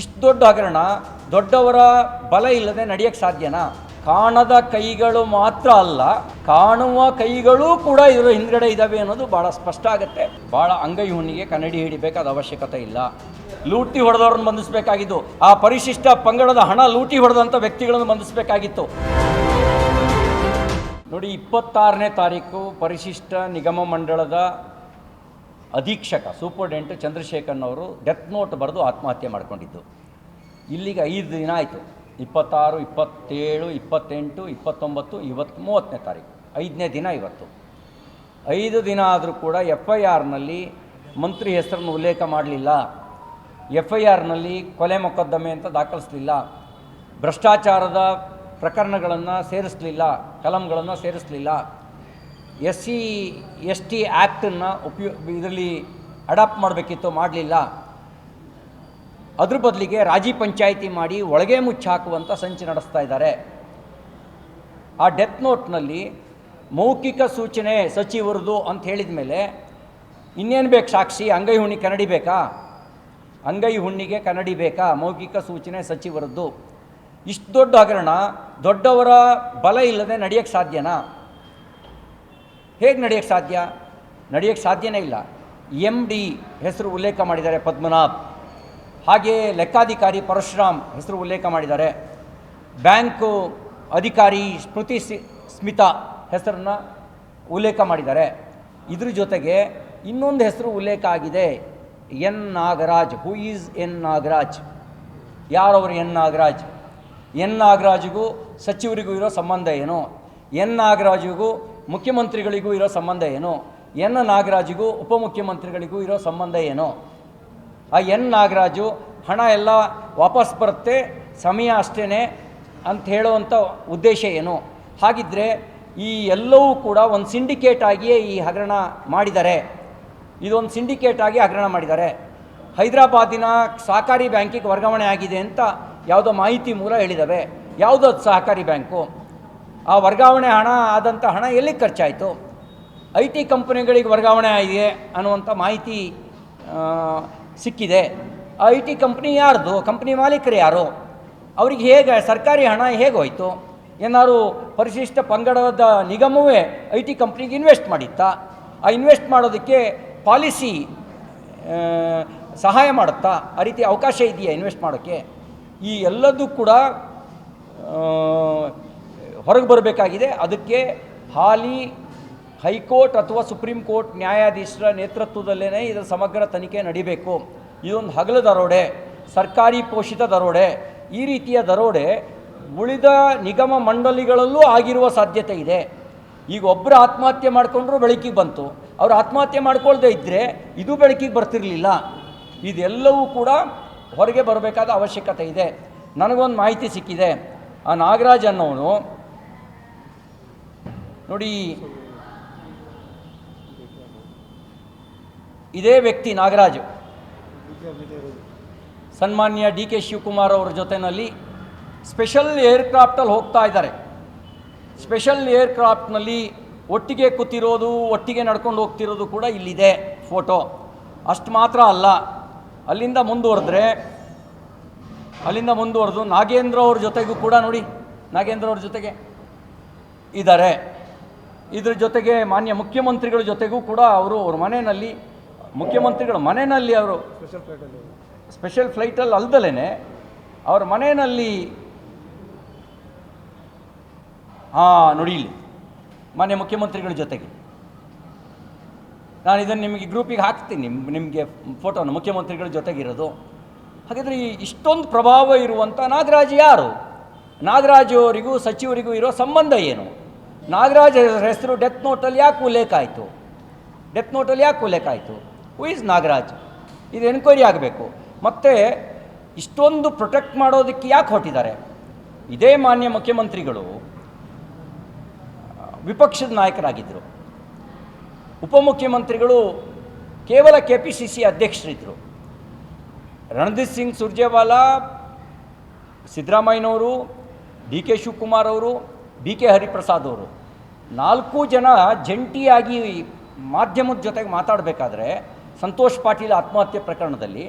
ಇಷ್ಟು ದೊಡ್ಡ ಹಗರಣ, ದೊಡ್ಡವರ ಬಲ ಇಲ್ಲದೆ ನಡೆಯಕ್ಕೆ ಸಾಧ್ಯನಾ? ಕಾಣದ ಕೈಗಳು ಮಾತ್ರ ಅಲ್ಲ, ಕಾಣುವ ಕೈಗಳೂ ಕೂಡ ಇದರ ಹಿಂದ್ಗಡೆ ಇದ್ದಾವೆ ಅನ್ನೋದು ಭಾಳ ಸ್ಪಷ್ಟ ಆಗುತ್ತೆ. ಭಾಳ ಅಂಗೈ ಹುಣ್ಣಿಗೆ ಕನ್ನಡಿ ಹಿಡಿಬೇಕಾದ ಅವಶ್ಯಕತೆ ಇಲ್ಲ. ಲೂಟಿ ಹೊಡೆದವ್ರನ್ನ ಬಂಧಿಸಬೇಕಾಗಿದ್ದು, ಆ ಪರಿಶಿಷ್ಟ ಪಂಗಡದ ಹಣ ಲೂಟಿ ಹೊಡೆದಂಥ ವ್ಯಕ್ತಿಗಳನ್ನು ಬಂಧಿಸಬೇಕಾಗಿತ್ತು. ನೋಡಿ, ಇಪ್ಪತ್ತಾರನೇ ತಾರೀಕು ಪರಿಶಿಷ್ಟ ನಿಗಮ ಮಂಡಳದ ಅಧೀಕ್ಷಕ ಸೂಪರ್ಡೆಂಟ್ ಚಂದ್ರಶೇಖರ್ನವರು ಡೆತ್ ನೋಟ್ ಬರೆದು ಆತ್ಮಹತ್ಯೆ ಮಾಡಿಕೊಂಡಿದ್ದು. ಇಲ್ಲಿಗೆ ಐದು ದಿನ ಆಯಿತು. ಇಪ್ಪತ್ತಾರು, ಇಪ್ಪತ್ತೇಳು, ಇಪ್ಪತ್ತೆಂಟು, ಇಪ್ಪತ್ತೊಂಬತ್ತು, ಇವತ್ತು ಮೂವತ್ತನೇ ತಾರೀಕು. ಐದನೇ ದಿನ ಇವತ್ತು. ಐದು ದಿನ ಆದರೂ ಕೂಡ ಎಫ್ ಐ ಆರ್ನಲ್ಲಿ ಮಂತ್ರಿ ಹೆಸರನ್ನು ಉಲ್ಲೇಖ ಮಾಡಲಿಲ್ಲ. ಎಫ್ ಐ ಆರ್ನಲ್ಲಿ ಕೊಲೆ ಮೊಕದ್ದಮೆ ಅಂತ ದಾಖಲಿಸಲಿಲ್ಲ. ಭ್ರಷ್ಟಾಚಾರದ ಪ್ರಕರಣಗಳನ್ನು ಸೇರಿಸಲಿಲ್ಲ, ಕಲಂಗಳನ್ನು ಸೇರಿಸಲಿಲ್ಲ. ಎಸ್ ಸಿ, ಎಸ್ ಟಿ ಆ್ಯಕ್ಟನ್ನು ಉಪಯೋಗ ಇದರಲ್ಲಿ ಅಡಾಪ್ಟ್ ಮಾಡಬೇಕಿತ್ತು, ಮಾಡಲಿಲ್ಲ. ಅದ್ರ ಬದಲಿಗೆ ರಾಜಿ ಪಂಚಾಯಿತಿ ಮಾಡಿ ಒಳಗೆ ಮುಚ್ಚಾಕುವಂಥ ಸಂಚು ನಡೆಸ್ತಾ ಇದ್ದಾರೆ. ಆ ಡೆತ್ ನೋಟ್ನಲ್ಲಿ ಮೌಖಿಕ ಸೂಚನೆ ಸಚಿವರದು ಅಂತ ಹೇಳಿದ ಮೇಲೆ ಇನ್ನೇನು ಬೇಕು ಸಾಕ್ಷಿ? ಅಂಗೈ ಹುಣ್ಣಿ ಕನ್ನಡಿ ಬೇಕಾ? ಅಂಗೈ ಹುಣ್ಣಿಗೆ ಕನ್ನಡಿ ಬೇಕಾ? ಮೌಖಿಕ ಸೂಚನೆ ಸಚಿವರದ್ದು. ಇಷ್ಟು ದೊಡ್ಡ ಹಗರಣ, ದೊಡ್ಡವರ ಬಲ ಇಲ್ಲದೆ ನಡೆಯೋಕ್ಕೆ ಸಾಧ್ಯನಾ? ಹೇಗೆ ನಡೆಯಕ್ಕೆ ಸಾಧ್ಯ? ನಡೆಯೋಕ್ಕೆ ಸಾಧ್ಯನೇ ಇಲ್ಲ. ಎಂ ಡಿ ಹೆಸರು ಉಲ್ಲೇಖ ಮಾಡಿದ್ದಾರೆ ಪದ್ಮನಾಭ್. ಹಾಗೆಯೇ ಲೆಕ್ಕಾಧಿಕಾರಿ ಪರಶುರಾಮ್ ಹೆಸರು ಉಲ್ಲೇಖ ಮಾಡಿದ್ದಾರೆ. ಬ್ಯಾಂಕು ಅಧಿಕಾರಿ ಸ್ಮೃತಿ ಸ್ಮಿತಾ ಹೆಸರನ್ನು ಉಲ್ಲೇಖ ಮಾಡಿದ್ದಾರೆ. ಇದ್ರ ಜೊತೆಗೆ ಇನ್ನೊಂದು ಹೆಸರು ಉಲ್ಲೇಖ ಆಗಿದೆ. N Nagaraj. Who is N Nagaraj? ಯಾರವರು ಎನ್ ನಾಗರಾಜ್? ಎನ್ ನಾಗರಾಜಿಗೂ ಸಚಿವರಿಗೂ ಇರೋ ಸಂಬಂಧ ಏನು? ಎನ್ ನಾಗರಾಜಿಗೂ ಮುಖ್ಯಮಂತ್ರಿಗಳಿಗೂ ಇರೋ ಸಂಬಂಧ ಏನು? ಎನ್ ನಾಗರಾಜಿಗೂ ಉಪಮುಖ್ಯಮಂತ್ರಿಗಳಿಗೂ ಇರೋ ಸಂಬಂಧ ಏನು? ಆ ಎನ್ ನಾಗರಾಜು ಹಣ ಎಲ್ಲ ವಾಪಸ್ ಬರುತ್ತೆ, ಸಮಯ ಅಷ್ಟೇ ಅಂತ ಹೇಳುವಂಥ ಉದ್ದೇಶ ಏನು? ಹಾಗಿದ್ದರೆ ಈ ಎಲ್ಲವೂ ಕೂಡ ಒಂದು ಸಿಂಡಿಕೇಟ್ ಆಗಿಯೇ ಈ ಹಗರಣ ಮಾಡಿದ್ದಾರೆ. ಇದೊಂದು ಸಿಂಡಿಕೇಟ್ ಆಗಿ ಹಗರಣ ಮಾಡಿದ್ದಾರೆ. ಹೈದರಾಬಾದಿನ ಸಹಕಾರಿ ಬ್ಯಾಂಕಿಗೆ ವರ್ಗಾವಣೆ ಆಗಿದೆ ಅಂತ ಯಾವುದೋ ಮಾಹಿತಿ ಮೂಲ ಹೇಳಿದ್ದಾವೆ ಯಾವುದೋ ಸಹಕಾರಿ ಬ್ಯಾಂಕು? ಆ ವರ್ಗಾವಣೆ ಹಣ ಆದಂಥ ಹಣ ಎಲ್ಲಿಗೆ ಖರ್ಚಾಯಿತು? ಐ ಟಿ ಕಂಪನಿಗಳಿಗೆ ವರ್ಗಾವಣೆ ಆಗಿದೆ ಅನ್ನುವಂಥ ಮಾಹಿತಿ ಸಿಕ್ಕಿದೆ. ಆ ಐ ಟಿ ಕಂಪ್ನಿ ಯಾರ್ದು? ಕಂಪ್ನಿ ಮಾಲೀಕರು ಯಾರು? ಅವ್ರಿಗೆ ಹೇಗೆ ಸರ್ಕಾರಿ ಹಣ ಹೇಗೆ ಹೋಯಿತು? ಏನಾದ್ರು ಪರಿಶಿಷ್ಟ ಪಂಗಡದ ನಿಗಮವೇ ಐ ಟಿ ಕಂಪ್ನಿಗೆ ಇನ್ವೆಸ್ಟ್ ಮಾಡಿತ್ತಾ? ಆ ಇನ್ವೆಸ್ಟ್ ಮಾಡೋದಕ್ಕೆ ಪಾಲಿಸಿ ಸಹಾಯ ಮಾಡುತ್ತಾ? ಆ ರೀತಿ ಅವಕಾಶ ಇದೆಯಾ ಇನ್ವೆಸ್ಟ್ ಮಾಡೋಕ್ಕೆ? ಈ ಎಲ್ಲದೂ ಕೂಡ ಹೊರಗೆ ಬರಬೇಕಾಗಿದೆ. ಅದಕ್ಕೆ ಹಾಲಿ ಹೈಕೋರ್ಟ್ ಅಥವಾ ಸುಪ್ರೀಂ ಕೋರ್ಟ್ ನ್ಯಾಯಾಧೀಶರ ನೇತೃತ್ವದಲ್ಲೇ ಇದರ ಸಮಗ್ರ ತನಿಖೆ ನಡಿಬೇಕು. ಇದೊಂದು ಹಗಲು ದರೋಡೆ, ಸರ್ಕಾರಿ ಪೋಷಿತ ದರೋಡೆ. ಈ ರೀತಿಯ ದರೋಡೆ ಉಳಿದ ನಿಗಮ ಮಂಡಳಿಗಳಲ್ಲೂ ಆಗಿರುವ ಸಾಧ್ಯತೆ ಇದೆ. ಈಗ ಒಬ್ಬರು ಆತ್ಮಹತ್ಯೆ ಮಾಡಿಕೊಂಡ್ರು ಬೆಳಕಿಗೆ ಬಂತು. ಅವರು ಆತ್ಮಹತ್ಯೆ ಮಾಡ್ಕೊಳ್ದೇ ಇದ್ದರೆ ಇದು ಬೆಳಕಿಗೆ ಬರ್ತಿರಲಿಲ್ಲ. ಇದೆಲ್ಲವೂ ಕೂಡ ಹೊರಗೆ ಬರಬೇಕಾದ ಅವಶ್ಯಕತೆ ಇದೆ. ನನಗೊಂದು ಮಾಹಿತಿ ಸಿಕ್ಕಿದೆ. ಆ ನಾಗರಾಜ್ ಅನ್ನೋನು ನೋಡಿ. ಇದೇ ವ್ಯಕ್ತಿ ನಾಗರಾಜು. ಸನ್ಮಾನ್ಯ ಡಿ ಕೆ ಶಿವಕುಮಾರ್ ಅವರ ಜೊತೆಯಲ್ಲಿ ಸ್ಪೆಷಲ್ ಏರ್ಕ್ರಾಫ್ಟಲ್ಲಿ ಹೋಗ್ತಾ ಇದ್ದಾರೆ. ಸ್ಪೆಷಲ್ ಏರ್ಕ್ರಾಫ್ಟ್ನಲ್ಲಿ ಒಟ್ಟಿಗೆ ಕೂತಿರೋದು, ಒಟ್ಟಿಗೆ ನಡ್ಕೊಂಡು ಹೋಗ್ತಿರೋದು ಕೂಡ ಇಲ್ಲಿದೆ ಫೋಟೋ. ಅಷ್ಟು ಮಾತ್ರ ಅಲ್ಲ, ಅಲ್ಲಿಂದ ಮುಂದುವರೆದ್ರೆ, ಅಲ್ಲಿಂದ ಮುಂದುವರೆದು ನಾಗೇಂದ್ರ ಅವ್ರ ಜೊತೆಗೂ ಕೂಡ ನೋಡಿ, ನಾಗೇಂದ್ರ ಅವ್ರ ಜೊತೆಗೆ ಇದ್ದಾರೆ. ಇದ್ರ ಜೊತೆಗೆ ಮಾನ್ಯ ಮುಖ್ಯಮಂತ್ರಿಗಳ ಜೊತೆಗೂ ಕೂಡ ಅವರು ಅವ್ರ ಮನೆಯಲ್ಲಿ ಮುಖ್ಯಮಂತ್ರಿಗಳ ಮನೆಯಲ್ಲಿ ಅವರು ಸ್ಪೆಷಲ್ ಫ್ಲೈಟಲ್ಲಿ ಅಲ್ದಲೇ ಅವ್ರ ಮನೆಯಲ್ಲಿ ಹಾಂ ನೋಡಿ ಇಲ್ಲಿ ಮಾನ್ಯ ಮುಖ್ಯಮಂತ್ರಿಗಳ ಜೊತೆಗೆ. ನಾನು ಇದನ್ನು ನಿಮಗೆ ಗ್ರೂಪಿಗೆ ಹಾಕ್ತೀನಿ ನಿಮ್ ನಿಮಗೆ ಫೋಟೋನ ಮುಖ್ಯಮಂತ್ರಿಗಳ ಜೊತೆಗಿರೋದು. ಹಾಗಿದ್ರೆ ಈ ಇಷ್ಟೊಂದು ಪ್ರಭಾವ ಇರುವಂಥ ನಾಗರಾಜ್ ಯಾರು? ನಾಗರಾಜ್ ಅವರಿಗೂ ಸಚಿವರಿಗೂ ಇರೋ ಸಂಬಂಧ ಏನು? ನಾಗರಾಜ್ ಹೆಸರು ಡೆತ್ ನೋಟಲ್ಲಿ ಯಾಕೆ ಉಲ್ಲೇಖ ಆಯಿತು? ಡೆತ್ ನೋಟಲ್ಲಿ ಯಾಕೆ ಉಲ್ಲೇಖ ಆಯಿತು? Who is Nagaraj? ಇದು ಎನ್ಕ್ವೈರಿ ಆಗಬೇಕು. ಮತ್ತು ಇಷ್ಟೊಂದು ಪ್ರೊಟೆಕ್ಟ್ ಮಾಡೋದಕ್ಕೆ ಯಾಕೆ ಹೊರಟಿದ್ದಾರೆ? ಇದೇ ಮಾನ್ಯ ಮುಖ್ಯಮಂತ್ರಿಗಳು ವಿಪಕ್ಷದ ನಾಯಕರಾಗಿದ್ದರು ಉಪಮುಖ್ಯಮಂತ್ರಿಗಳು ಕೇವಲ ಕೆ ಪಿ ಸಿ ಸಿ ಅಧ್ಯಕ್ಷರಿದ್ದರು ರಣದೀಪ್ ಸಿಂಗ್ ಸುರ್ಜೇವಾಲಾ, ಸಿದ್ದರಾಮಯ್ಯನವರು, ಡಿ ಕೆ ಶಿವಕುಮಾರ್ ಅವರು ಬಿ ಕೆ ಹರಿಪ್ರಸಾದ್ ಅವರು. ನಾಲ್ಕು ಜನ ಜಂಟಿಯಾಗಿ ಮಾಧ್ಯಮದ ಜೊತೆಗೆ ಮಾತಾಡಬೇಕಾದ್ರೆ ಸಂತೋಷ್ ಪಾಟೀಲ್ ಆತ್ಮಹತ್ಯೆ ಪ್ರಕರಣದಲ್ಲಿ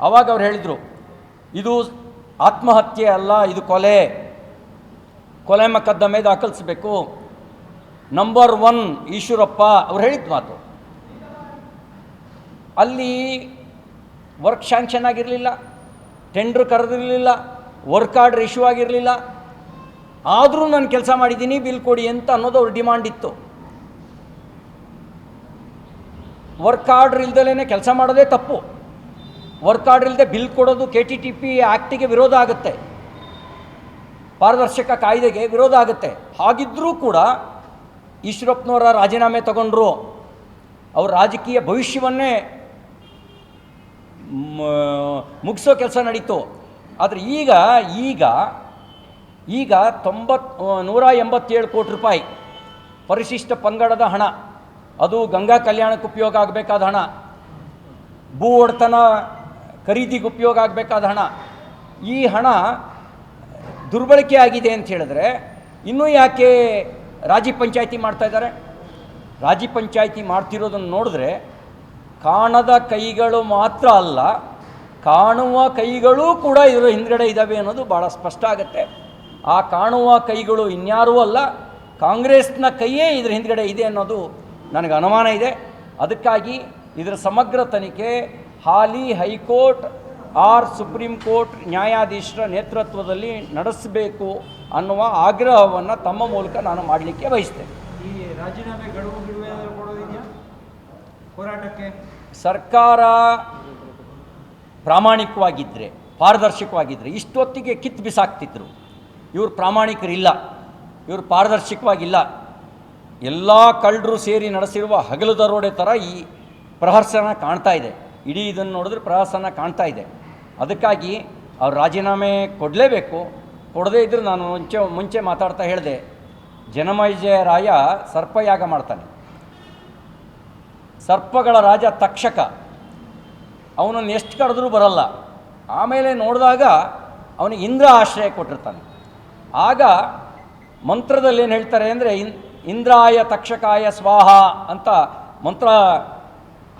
ಆವಾಗ ಅವ್ರು ಹೇಳಿದರು, ಇದು ಆತ್ಮಹತ್ಯೆ ಅಲ್ಲ, ಇದು ಕೊಲೆ. ಕೊಲೆ ಮೊಕದ್ದಮೆ ದಾಖಲಿಸಬೇಕು. ನಂಬರ್ ಒನ್ ಈಶ್ವರಪ್ಪ ಅವ್ರು ಹೇಳಿದ ಮಾತು. ಅಲ್ಲಿ ವರ್ಕ್ ಶ್ಯಾಂಕ್ಷನ್ ಆಗಿರಲಿಲ್ಲ, ಟೆಂಡ್ರ್ ಕರೆದಿರಲಿಲ್ಲ, ವರ್ಕ್ ಆರ್ಡ್ರ್ ಇಶ್ಯೂ ಆಗಿರಲಿಲ್ಲ ಆದರೂ ನಾನು ಕೆಲಸ ಮಾಡಿದ್ದೀನಿ ಬಿಲ್ ಕೊಡಿ ಅಂತ ಅನ್ನೋದು ಅವ್ರ ಡಿಮಾಂಡ್ ಇತ್ತು. ವರ್ಕ್ ಆರ್ಡ್ರ್ ಇಲ್ದಲೇ ಕೆಲಸ ಮಾಡೋದೇ ತಪ್ಪು. ವರ್ಕ್ ಆರ್ಡ್ರ್ ಇಲ್ಲದೆ ಬಿಲ್ ಕೊಡೋದು ಕೆ ಟಿ ಟಿ ಪಿ ಆ್ಯಕ್ಟಿಗೆ ವಿರೋಧ ಆಗುತ್ತೆ. ಪಾರದರ್ಶಕ ಕಾಯ್ದೆಗೆ ವಿರೋಧ ಆಗುತ್ತೆ. ಹಾಗಿದ್ದರೂ ಕೂಡ ಈಶ್ವರಪ್ಪನವರ ರಾಜೀನಾಮೆ ತಗೊಂಡ್ರು. ಅವ್ರ ರಾಜಕೀಯ ಭವಿಷ್ಯವನ್ನೇ ಮುಗಿಸೋ ಕೆಲಸ ನಡೀತು. ಆದರೆ ಈಗ ಈಗ ಈಗ ತೊಂಬತ್ ನೂರ ಎಂಬತ್ತೇಳು ಕೋಟಿ ರೂಪಾಯಿ ಪರಿಶಿಷ್ಟ ಪಂಗಡದ ಹಣ. ಅದು ಗಂಗಾ ಕಲ್ಯಾಣಕ್ಕೆ ಉಪಯೋಗ ಆಗಬೇಕಾದ ಹಣ. ಭೂ ಒಡೆತನ ಖರೀದಿಗೆ ಉಪಯೋಗ ಆಗಬೇಕಾದ ಹಣ. ಈ ಹಣ ದುರ್ಬಳಕೆ ಆಗಿದೆ ಅಂತ ಹೇಳಿದ್ರೆ ಇನ್ನೂ ಯಾಕೆ ರಾಜಿ ಪಂಚಾಯಿತಿ ಮಾಡ್ತಾ ಇದ್ದಾರೆ? ರಾಜಿ ಪಂಚಾಯಿತಿ ಮಾಡ್ತಿರೋದನ್ನು ನೋಡಿದ್ರೆ ಕಾಣದ ಕೈಗಳು ಮಾತ್ರ ಅಲ್ಲ, ಕಾಣುವ ಕೈಗಳೂ ಕೂಡ ಇದರ ಹಿಂದ್ಗಡೆ ಇದ್ದಾವೆ ಅನ್ನೋದು ಭಾಳ ಸ್ಪಷ್ಟ ಆಗುತ್ತೆ. ಆ ಕಾಣುವ ಕೈಗಳು ಇನ್ಯಾರೂ ಅಲ್ಲ ಕಾಂಗ್ರೆಸ್ನ ಕೈಯೇ ಇದ್ರ ಹಿಂದ್ಗಡೆ ಇದೆ ಅನ್ನೋದು ನನಗೆ ಅನುಮಾನ ಇದೆ. ಅದಕ್ಕಾಗಿ ಇದರ ಸಮಗ್ರ ತನಿಖೆ ಹಾಲಿ high court or supreme court ನ್ಯಾಯಾಧೀಶರ ನೇತೃತ್ವದಲ್ಲಿ ನಡೆಸಬೇಕು ಅನ್ನುವ ಆಗ್ರಹವನ್ನು ತಮ್ಮ ಮೂಲಕ ನಾನು ಮಾಡಲಿಕ್ಕೆ ಬಯಸ್ತೇನೆ. ಈ ರಾಜೀನಾಮೆ ಗಡುವು ಹೋರಾಟಕ್ಕೆ? ಸರ್ಕಾರ ಪ್ರಾಮಾಣಿಕವಾಗಿದ್ದರೆ ಪಾರದರ್ಶಕವಾಗಿದ್ದರೆ ಇಷ್ಟೊತ್ತಿಗೆ ಕಿತ್ತು ಬಿಸಾಕ್ತಿದ್ರು. ಇವರು ಪ್ರಾಮಾಣಿಕರಿಲ್ಲ, ಇವರು ಪಾರದರ್ಶಕವಾಗಿಲ್ಲ. ಎಲ್ಲ ಕಳ್ಳರು ಸೇರಿ ನಡೆಸಿರುವ ಹಗಲು ದರೋಡೆ ಥರ ಈ ಪ್ರಹರ್ಸನ ಕಾಣ್ತಾ ಇದೆ. ಇಡೀ ಇದನ್ನು ನೋಡಿದ್ರೆ ಪ್ರಹರ್ಸನ ಕಾಣ್ತಾ ಇದೆ. ಅದಕ್ಕಾಗಿ ಅವ್ರು ರಾಜೀನಾಮೆ ಕೊಡಲೇಬೇಕು. ಕೊಡದೇ ಇದ್ದರೆ ನಾನು ಮುಂಚೆ ಮುಂಚೆ ಮಾತಾಡ್ತಾ ಹೇಳಿದೆ, ಜನಮೈಜಯ ರಾಯ ಸರ್ಪಯಾಗ ಮಾಡ್ತಾನೆ. ಸರ್ಪಗಳ ರಾಜ ತಕ್ಷಕ, ಅವನನ್ನು ಎಷ್ಟು ಕರೆದ್ರೂ ಬರಲ್ಲ. ಆಮೇಲೆ ನೋಡಿದಾಗ ಅವನಿಗೆ ಇಂದ್ರ ಆಶ್ರಯ ಕೊಟ್ಟಿರ್ತಾನೆ. ಆಗ ಮಂತ್ರದಲ್ಲಿ ಏನು ಹೇಳ್ತಾರೆ ಅಂದರೆ ಇನ್ ಇಂದ್ರಾಯ ತಕ್ಷಕಾಯ ಸ್ವಾಹ ಅಂತ ಮಂತ್ರ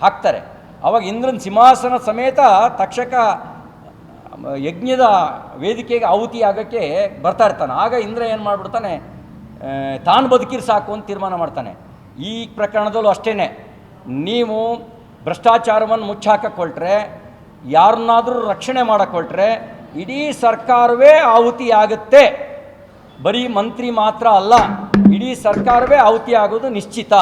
ಹಾಕ್ತಾರೆ. ಅವಾಗ ಇಂದ್ರನ ಸಿಂಹಾಸನ ಸಮೇತ ತಕ್ಷಕ ಯಜ್ಞದ ವೇದಿಕೆಗೆ ಆಹುತಿ ಆಗೋಕ್ಕೆ ಬರ್ತಾ ಇರ್ತಾನೆ. ಆಗ ಇಂದ್ರ ಏನು ಮಾಡಿಬಿಡ್ತಾನೆ ತಾನು ಬದುಕಿರ್ ಸಾಕು ಅಂತ ತೀರ್ಮಾನ ಮಾಡ್ತಾನೆ. ಈ ಪ್ರಕರಣದಲ್ಲೂ ಅಷ್ಟೇ ನೀವು ಭ್ರಷ್ಟಾಚಾರವನ್ನು ಮುಚ್ಚಾಕಕೊಳ್ಟ್ರೆ ಯಾರನ್ನಾದರೂ ರಕ್ಷಣೆ ಮಾಡಕೊಳ್ಟ್ರೆ ಇಡೀ ಸರ್ಕಾರವೇ ಆಹುತಿ ಆಗುತ್ತೆ ಬರೀ ಮಂತ್ರಿ ಮಾತ್ರ ಅಲ್ಲ ಇಡೀ ಸರ್ಕಾರವೇ ಆಹುತಿ ಆಗೋದು ನಿಶ್ಚಿತ.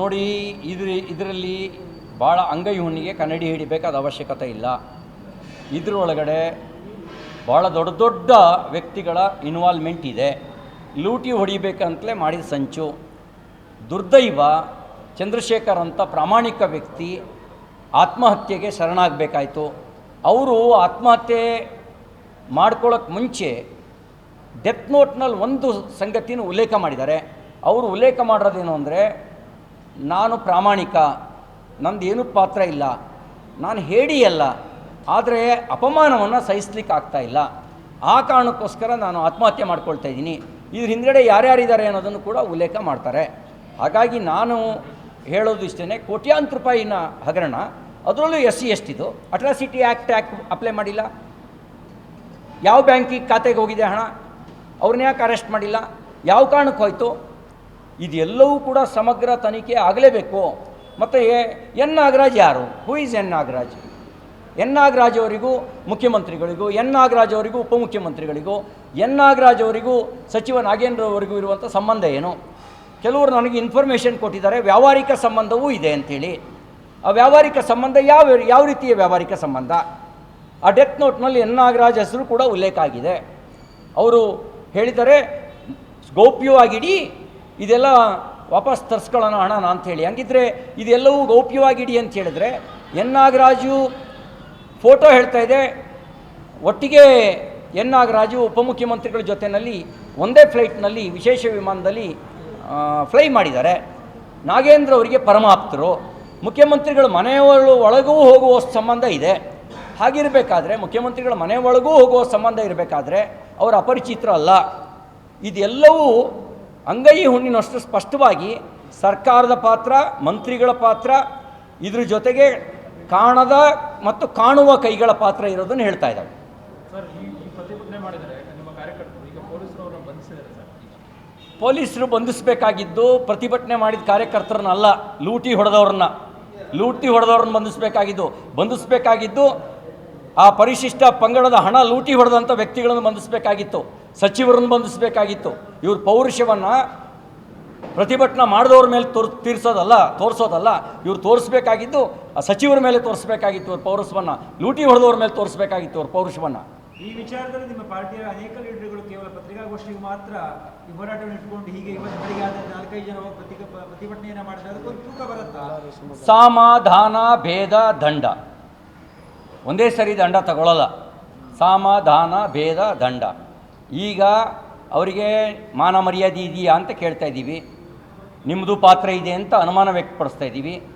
ನೋಡಿ ಇದ್ರ ಇದರಲ್ಲಿ ಭಾಳ ಅಂಗೈ ಹುಣ್ಣಿಗೆ ಕನ್ನಡಿ ಹಿಡಿಬೇಕಾದ ಅವಶ್ಯಕತೆ ಇಲ್ಲ. ಇದರೊಳಗಡೆ ಭಾಳ ದೊಡ್ಡ ದೊಡ್ಡ ವ್ಯಕ್ತಿಗಳ ಇನ್ವಾಲ್ವ್ಮೆಂಟ್ ಇದೆ. ಲೂಟಿ ಹೊಡಿಬೇಕಂತಲೇ ಮಾಡಿದ ಸಂಚು. ದುರ್ದೈವ ಚಂದ್ರಶೇಖರ್ ಅಂತ ಪ್ರಾಮಾಣಿಕ ವ್ಯಕ್ತಿ ಆತ್ಮಹತ್ಯೆಗೆ ಶರಣಾಗಬೇಕಾಯಿತು. ಅವರು ಆತ್ಮಹತ್ಯೆ ಮಾಡ್ಕೊಳ್ಳೋಕ್ಕೆ ಮುಂಚೆ ಡೆತ್ ನೋಟ್ನಲ್ಲಿ ಒಂದು ಸಂಗತಿನ ಉಲ್ಲೇಖ ಮಾಡಿದ್ದಾರೆ. ಅವರು ಉಲ್ಲೇಖ ಮಾಡಿರೋದೇನು ಅಂದರೆ, ನಾನು ಪ್ರಾಮಾಣಿಕ, ನಂದು ಏನೂ ಪಾತ್ರ ಇಲ್ಲ, ನಾನು ಹೇಳಿ ಅಲ್ಲ ಆದರೆ ಅಪಮಾನವನ್ನು ಸಹಿಸ್ಲಿಕ್ಕೆ ಆಗ್ತಾ ಇಲ್ಲ. ಆ ಕಾರಣಕ್ಕೋಸ್ಕರ ನಾನು ಆತ್ಮಹತ್ಯೆ ಮಾಡ್ಕೊಳ್ತಾ ಇದ್ದೀನಿ. ಇದ್ರ ಹಿಂದ್ಗಡೆ ಯಾರ್ಯಾರಿದ್ದಾರೆ ಅನ್ನೋದನ್ನು ಕೂಡ ಉಲ್ಲೇಖ ಮಾಡ್ತಾರೆ. ಹಾಗಾಗಿ ನಾನು ಹೇಳೋದು ಇಷ್ಟೇ ಕೋಟ್ಯಾಂತರ ರೂಪಾಯಿನ ಹಗರಣ. ಅದರಲ್ಲೂ ಎಸ್ ಸಿ ಎಷ್ಟಿದು ಅಟ್ರಾಸಿಟಿ ಆ್ಯಕ್ಟ್ ಆ್ಯಕ್ಟ್ ಅಪ್ಲೈ ಮಾಡಿಲ್ಲ? ಯಾವ ಬ್ಯಾಂಕಿಗೆ ಖಾತೆಗೆ ಹೋಗಿದೆ ಹಣ? ಅವ್ರನ್ನ ಯಾಕೆ ಅರೆಸ್ಟ್ ಮಾಡಿಲ್ಲ? ಯಾವ ಕಾರಣಕ್ಕೆ ಹೋಯಿತು? ಇದೆಲ್ಲವೂ ಕೂಡ ಸಮಗ್ರ ತನಿಖೆ ಆಗಲೇಬೇಕು. ಮತ್ತು ಎನ್ ನಾಗರಾಜ್ ಯಾರು? Who is N Nagaraj? N Nagaraj ಅವರಿಗೂ ಮುಖ್ಯಮಂತ್ರಿಗಳಿಗೂ, ಎನ್ ನಾಗರಾಜ್ ಅವರಿಗೂ ಉಪಮುಖ್ಯಮಂತ್ರಿಗಳಿಗೂ, ಎನ್ ನಾಗರಾಜ್ ಅವರಿಗೂ ಸಚಿವ ನಾಗೇಂದ್ರ ಅವರಿಗೂ ಇರುವಂಥ ಸಂಬಂಧ ಏನು? ಕೆಲವರು ನನಗೆ ಇನ್ಫಾರ್ಮೇಷನ್ ಕೊಟ್ಟಿದ್ದಾರೆ, ವ್ಯಾವಹಾರಿಕ ಸಂಬಂಧವೂ ಇದೆ ಅಂಥೇಳಿ ಆ ವ್ಯಾವಹಾರಿಕ ಸಂಬಂಧ ಯಾವ ಯಾವ ರೀತಿಯ ವ್ಯಾವಹಾರಿಕ ಸಂಬಂಧ? ಆ ಡೆತ್ ನೋಟ್ನಲ್ಲಿ ಎನ್ ನಾಗರಾಜ್ ಹೆಸರು ಕೂಡ ಉಲ್ಲೇಖ ಆಗಿದೆ. ಅವರು ಹೇಳಿದರೆ ಗೌಪ್ಯವಾಗಿಡಿ ಇದೆಲ್ಲ ವಾಪಸ್ ತರಿಸ್ಕೊಳ್ಳೋಣ ಹಣನ ಅಂಥೇಳಿ ಹಂಗಿದ್ರೆ ಇದೆಲ್ಲವೂ ಗೌಪ್ಯವಾಗಿಡಿ ಅಂತ ಹೇಳಿದ್ರೆ, ಎನ್ ನಾಗರಾಜು ಫೋಟೋ ಹೇಳ್ತಾ ಇದೆ. ಒಟ್ಟಿಗೆ ಎನ್ ನಾಗರಾಜು ಉಪಮುಖ್ಯಮಂತ್ರಿಗಳ ಜೊತೆಯಲ್ಲಿ ಒಂದೇ ಫ್ಲೈಟ್ನಲ್ಲಿ, ವಿಶೇಷ ವಿಮಾನದಲ್ಲಿ ಫ್ಲೈ ಮಾಡಿದ್ದಾರೆ. ನಾಗೇಂದ್ರ ಅವರಿಗೆ ಪರಮಾಪ್ತರು. ಮುಖ್ಯಮಂತ್ರಿಗಳ ಮನೆಯವರು ಒಳಗೂ ಹೋಗುವ ಸಂಬಂಧ ಇದೆ. ಹಾಗಿರಬೇಕಾದ್ರೆ, ಮುಖ್ಯಮಂತ್ರಿಗಳ ಮನೆ ಒಳಗೂ ಹೋಗುವ ಸಂಬಂಧ ಇರಬೇಕಾದ್ರೆ ಅವರು ಅಪರಿಚಿತರಲ್ಲ ಇದೆಲ್ಲವೂ ಅಂಗೈ ಹುಣ್ಣಿನಷ್ಟು ಸ್ಪಷ್ಟವಾಗಿ ಸರ್ಕಾರದ ಪಾತ್ರ, ಮಂತ್ರಿಗಳ ಪಾತ್ರ, ಇದ್ರ ಜೊತೆಗೆ ಕಾಣದ ಮತ್ತು ಕಾಣುವ ಕೈಗಳ ಪಾತ್ರ ಇರೋದನ್ನು ಹೇಳ್ತಾ ಇದ್ದಾವೆ. ಪೊಲೀಸರು ಬಂಧಿಸಬೇಕಾಗಿದ್ದು ಪ್ರತಿಭಟನೆ ಮಾಡಿದ ಕಾರ್ಯಕರ್ತರನ್ನಲ್ಲ ಲೂಟಿ ಹೊಡೆದವ್ರನ್ನ. ಲೂಟಿ ಹೊಡೆದವ್ರನ್ನ ಬಂಧಿಸಬೇಕಾಗಿದ್ದು. ಬಂಧಿಸಬೇಕಾಗಿದ್ದು ಆ ಪರಿಶಿಷ್ಟ ಪಂಗಡದ ಹಣ ಲೂಟಿ ಹೊಡೆದಂಥ ವ್ಯಕ್ತಿಗಳನ್ನು ಬಂಧಿಸಬೇಕಾಗಿತ್ತು. ಸಚಿವರನ್ನು ಬಂಧಿಸಬೇಕಾಗಿತ್ತು. ಇವ್ರ ಪೌರುಷವನ್ನು ಪ್ರತಿಭಟನೆ ಮಾಡಿದವ್ರ ಮೇಲೆ ತೋರ್ ತೀರಿಸೋದಲ್ಲ ತೋರಿಸೋದಲ್ಲ ಇವ್ರು ತೋರಿಸ್ಬೇಕಾಗಿದ್ದು ಆ ಸಚಿವರ ಮೇಲೆ ತೋರಿಸ್ಬೇಕಾಗಿತ್ತು ಅವ್ರ ಪೌರುಷವನ್ನು ಲೂಟಿ ಹೊಡೆದವ್ರ ಮೇಲೆ ತೋರಿಸ್ಬೇಕಾಗಿತ್ತು ಅವ್ರ ಪೌರುಷವನ್ನು ಈ ವಿಚಾರದಲ್ಲಿ ನಿಮ್ಮ ಪಾರ್ಟಿಯ ಅನೇಕ ಲೀಡರ್ಗಳು ಕೇವಲ ಪತ್ರಿಕಾಗೋಷ್ಠಿಗೆ ಮಾತ್ರ ಈ ಹೋರಾಟವನ್ನು ಇಟ್ಕೊಂಡು ಹೀಗೆ ಇವತ್ತು ಬೆಳಿಗ್ಗೆ ಆದ ನಾಲ್ಕೈದು ಜನ ಪ್ರತಿ ಪ್ರತಿಭಟನೆಯನ್ನು ಮಾಡಿದ್ರೆ ಅದಕ್ಕೊಂದು ತೂಕ ಬರುತ್ತಾ? ಸಮಾಧಾನ ಭೇದ ದಂಡ. ಒಂದೇ ಸರಿ ದಂಡ ತಗೊಳ್ಳಲ್ಲ. ಸಮಾಧಾನ ಭೇದ ದಂಡ. ಈಗ ಅವರಿಗೆ ಮಾನ ಮರ್ಯಾದೆ ಇದೆಯಾ ಅಂತ ಕೇಳ್ತಾ ಇದ್ದೀವಿ. ನಿಮ್ಮದು ಪಾತ್ರ ಇದೆ ಅಂತ ಅನುಮಾನ ವ್ಯಕ್ತಪಡಿಸ್ತಾ ಇದ್ದೀವಿ.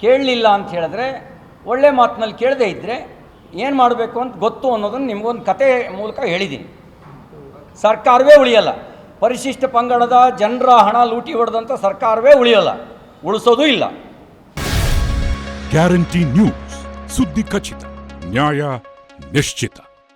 ಕೇಳಲಿಲ್ಲ ಅಂತ ಹೇಳಿದ್ರೆ ಒಳ್ಳೆ ಮಾತಿನಲ್ಲಿ ಕೇಳದೇ ಇದ್ದರೆ ಏನು ಮಾಡಬೇಕು ಅಂತ ಗೊತ್ತು ಅನ್ನೋದನ್ನು ನಿಮಗೊಂದು ಕತೆ ಮೂಲಕ ಹೇಳಿದ್ದೀನಿ. ಸರ್ಕಾರವೇ ಉಳಿಯಲ್ಲ. ಪರಿಶಿಷ್ಟ ಪಂಗಡದ ಜನರ ಹಣ ಲೂಟಿ ಹೊಡೆದಂಥ ಸರ್ಕಾರವೇ ಉಳಿಯಲ್ಲ. ಉಳಿಸೋದು ಇಲ್ಲ. Guarantee news. ಸುದ್ದಿ ಖಚಿತ. ನ್ಯಾಯ ನಿಶ್ಚಿತ.